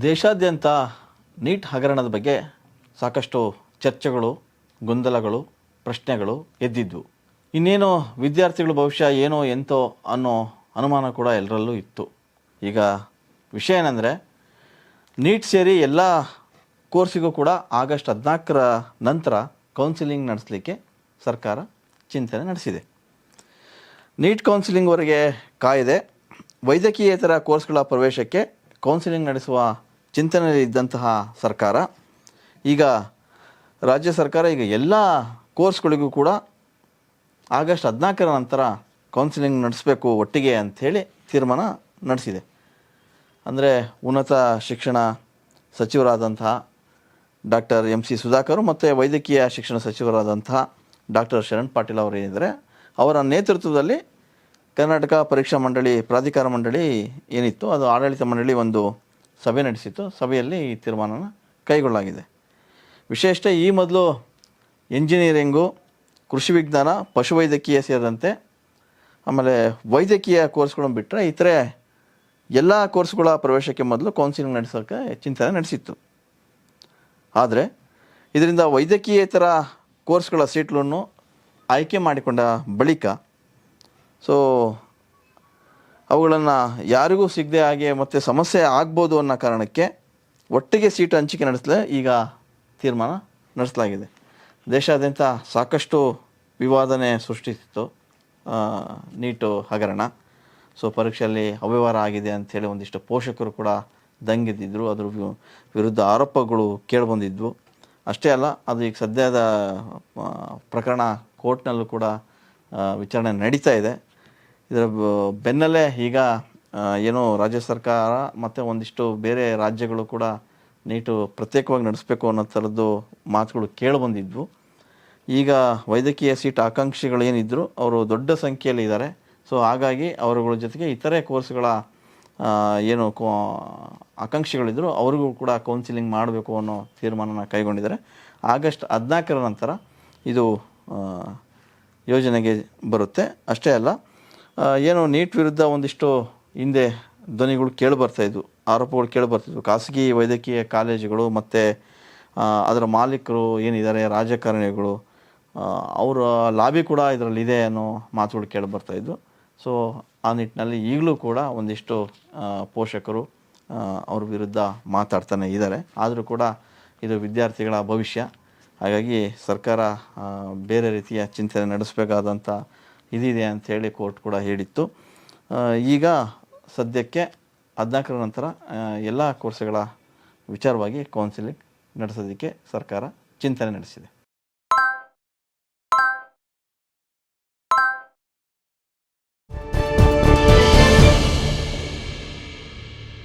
ದೇಶಾದ್ಯಂತ ನೀಟ್ ಹಗರಣದ ಬಗ್ಗೆ ಸಾಕಷ್ಟು ಚರ್ಚೆಗಳು, ಗೊಂದಲಗಳು, ಪ್ರಶ್ನೆಗಳು ಎದ್ದಿದ್ವು ಇನ್ನೇನು ವಿದ್ಯಾರ್ಥಿಗಳು ಭವಿಷ್ಯ ಏನೋ ಎಂತೋ ಅನ್ನೋ ಅನುಮಾನ ಕೂಡ ಎಲ್ಲರಲ್ಲೂ ಇತ್ತು. ಈಗ ವಿಷಯ ಏನಂದರೆ, ನೀಟ್ ಸೇರಿ ಎಲ್ಲ ಕೋರ್ಸಿಗೂ ಕೂಡ ಆಗಸ್ಟ್ ಹದಿನಾಲ್ಕರ ನಂತರ ಕೌನ್ಸಿಲಿಂಗ್ ನಡೆಸಲಿಕ್ಕೆ ಸರ್ಕಾರ ಚಿಂತನೆ ನಡೆಸಿದೆ. ನೀಟ್ ಕೌನ್ಸಿಲಿಂಗ್ವರೆಗೆ ಕಾಯಿದೆ, ವೈದ್ಯಕೀಯೇತರ ಕೋರ್ಸ್ಗಳ ಪ್ರವೇಶಕ್ಕೆ ಕೌನ್ಸಿಲಿಂಗ್ ನಡೆಸುವ ಚಿಂತನೆಯಲ್ಲಿ ಇದ್ದಂತಹ ಸರ್ಕಾರ, ಈಗ ರಾಜ್ಯ ಸರ್ಕಾರ ಈಗ ಎಲ್ಲ ಕೋರ್ಸ್ಗಳಿಗೂ ಕೂಡ ಆಗಸ್ಟ್ ಹದಿನಾಲ್ಕರ ನಂತರ ಕೌನ್ಸಿಲಿಂಗ್ ನಡೆಸಬೇಕು ಒಟ್ಟಿಗೆ ಅಂಥೇಳಿ ತೀರ್ಮಾನ ನಡೆಸಿದೆ. ಅಂದರೆ ಉನ್ನತ ಶಿಕ್ಷಣ ಸಚಿವರಾದಂತಹ ಡಾಕ್ಟರ್ ಎಂ ಸಿ ಸುಧಾಕರ್ ಮತ್ತು ವೈದ್ಯಕೀಯ ಶಿಕ್ಷಣ ಸಚಿವರಾದಂತಹ ಡಾಕ್ಟರ್ ಶರಣ್ ಪಾಟೀಲ್ ಅವರು ಏನಿದ್ದಾರೆ, ಅವರ ನೇತೃತ್ವದಲ್ಲಿ ಕರ್ನಾಟಕ ಪರೀಕ್ಷಾ ಮಂಡಳಿ, ಪ್ರಾಧಿಕಾರ ಮಂಡಳಿ ಏನಿತ್ತು, ಅದು ಆಡಳಿತ ಮಂಡಳಿ ಒಂದು ಸಭೆ ನಡೆಸಿತ್ತು. ಸಭೆಯಲ್ಲಿ ಈ ತೀರ್ಮಾನನ ಕೈಗೊಳ್ಳಲಾಗಿದೆ. ವಿಶೇಷ ಈ ಮೊದಲು ಇಂಜಿನಿಯರಿಂಗು ಕೃಷಿ ವಿಜ್ಞಾನ ಪಶುವೈದ್ಯಕೀಯ ಸೇರಿದಂತೆ ಆಮೇಲೆ ವೈದ್ಯಕೀಯ ಕೋರ್ಸ್ಗಳನ್ನು ಬಿಟ್ಟರೆ ಇತರೆ ಎಲ್ಲ ಕೋರ್ಸ್ಗಳ ಪ್ರವೇಶಕ್ಕೆ ಮೊದಲು ಕೌನ್ಸಿಲಿಂಗ್ ನಡೆಸೋಕ್ಕೆ ಚಿಂತನೆ ನಡೆಸಿತ್ತು. ಆದರೆ ಇದರಿಂದ ವೈದ್ಯಕೀಯೇತರ ಕೋರ್ಸ್ಗಳ ಸೀಟ್ಗಳನ್ನು ಆಯ್ಕೆ ಮಾಡಿಕೊಂಡ ಬಳಿಕ ಸೊ ಅವುಗಳನ್ನು ಯಾರಿಗೂ ಸಿಗದೆ ಹಾಗೆ ಮತ್ತು ಸಮಸ್ಯೆ ಆಗ್ಬೋದು ಅನ್ನೋ ಕಾರಣಕ್ಕೆ ಒಟ್ಟಿಗೆ ಸೀಟ್ ಹಂಚಿಕೆ ನಡೆಸಲೇ ಈಗ ತೀರ್ಮಾನ ನಡೆಸಲಾಗಿದೆ. ದೇಶಾದ್ಯಂತ ಸಾಕಷ್ಟು ವಿವಾದನೆ ಸೃಷ್ಟಿಸಿತ್ತು. ನೀಟು ಹಗರಣ. ಸೊ ಪರೀಕ್ಷೆಯಲ್ಲಿ ಅವ್ಯವಹಾರ ಆಗಿದೆ ಅಂಥೇಳಿ ಒಂದಿಷ್ಟು ಪೋಷಕರು ಕೂಡ ದಂಗೆದ್ದಿದ್ದರು ಅದ್ರ ವಿರುದ್ಧ ಆರೋಪಗಳು ಕೇಳಿಬಂದಿದ್ವು. ಅಷ್ಟೇ ಅಲ್ಲ, ಅದು ಈಗ ಸದ್ಯದ ಪ್ರಕರಣ ಕೋರ್ಟ್ನಲ್ಲೂ ಕೂಡ ವಿಚಾರಣೆ ನಡೀತಾ ಇದೆ. ಇದರ ಬೆನ್ನಲ್ಲೇ ಈಗ ಏನು ರಾಜ್ಯ ಸರ್ಕಾರ ಮತ್ತು ಒಂದಿಷ್ಟು ಬೇರೆ ರಾಜ್ಯಗಳು ಕೂಡ ನೀಟು ಪ್ರತ್ಯೇಕವಾಗಿ ನಡೆಸಬೇಕು ಅನ್ನೋ ಥರದ್ದು ಮಾತುಗಳು ಕೇಳಿಬಂದಿದ್ವು ಈಗ ವೈದ್ಯಕೀಯ ಸೀಟ್ ಆಕಾಂಕ್ಷಿಗಳು ಏನಿದ್ದರು ಅವರು ದೊಡ್ಡ ಸಂಖ್ಯೆಯಲ್ಲಿ ಇದ್ದಾರೆ. ಸೊ ಹಾಗಾಗಿ ಅವರುಗಳ ಜೊತೆಗೆ ಇತರೆ ಕೋರ್ಸ್ಗಳ ಏನು ಕೋ ಆಕಾಂಕ್ಷಿಗಳಿದ್ದರು ಅವ್ರಿಗೂ ಕೂಡ ಕೌನ್ಸಿಲಿಂಗ್ ಮಾಡಬೇಕು ಅನ್ನೋ ತೀರ್ಮಾನನ ಕೈಗೊಂಡಿದ್ದಾರೆ. ಆಗಸ್ಟ್ ಹದಿನಾಲ್ಕರ ನಂತರ ಇದು ಯೋಜನೆಗೆ ಬರುತ್ತೆ. ಅಷ್ಟೇ ಅಲ್ಲ ಏನು ನೀಟ್ ವಿರುದ್ಧ ಒಂದಿಷ್ಟು ಹಿಂದೆ ಧ್ವನಿಗಳು ಕೇಳಿಬರ್ತಾ ಇದ್ವು, ಆರೋಪಗಳು ಕೇಳಿಬರ್ತಿದ್ವು ಖಾಸಗಿ ವೈದ್ಯಕೀಯ ಕಾಲೇಜುಗಳು ಮತ್ತು ಅದರ ಮಾಲೀಕರು ಏನಿದ್ದಾರೆ, ರಾಜಕಾರಣಿಗಳು ಅವರ ಲಾಬಿ ಕೂಡ ಇದರಲ್ಲಿ ಇದೆ ಅನ್ನೋ ಮಾತುಗಳು ಕೇಳಿಬರ್ತಾ ಇದ್ವು. ಸೊ ಆ ನಿಟ್ಟಿನಲ್ಲಿ ಈಗಲೂ ಕೂಡ ಒಂದಿಷ್ಟು ಪೋಷಕರು ಅವ್ರ ವಿರುದ್ಧ ಮಾತಾಡ್ತಾನೆ ಇದ್ದಾರೆ. ಆದರೂ ಕೂಡ ಇದು ವಿದ್ಯಾರ್ಥಿಗಳ ಭವಿಷ್ಯ. ಹಾಗಾಗಿ ಸರ್ಕಾರ ಬೇರೆ ರೀತಿಯ ಚಿಂತನೆ ನಡೆಸಬೇಕಾದಂಥ ಇದಿದೆ ಅಂಥೇಳಿ ಕೋರ್ಟ್ ಕೂಡ ಹೇಳಿತ್ತು. ಈಗ ಸದ್ಯಕ್ಕೆ ಹದಿನಾಲ್ಕರ ನಂತರ ಎಲ್ಲ ಕೋರ್ಸ್ಗಳ ವಿಚಾರವಾಗಿ ಕೌನ್ಸಿಲಿಂಗ್ ನಡೆಸೋದಕ್ಕೆ ಸರ್ಕಾರ ಚಿಂತನೆ ನಡೆಸಿದೆ.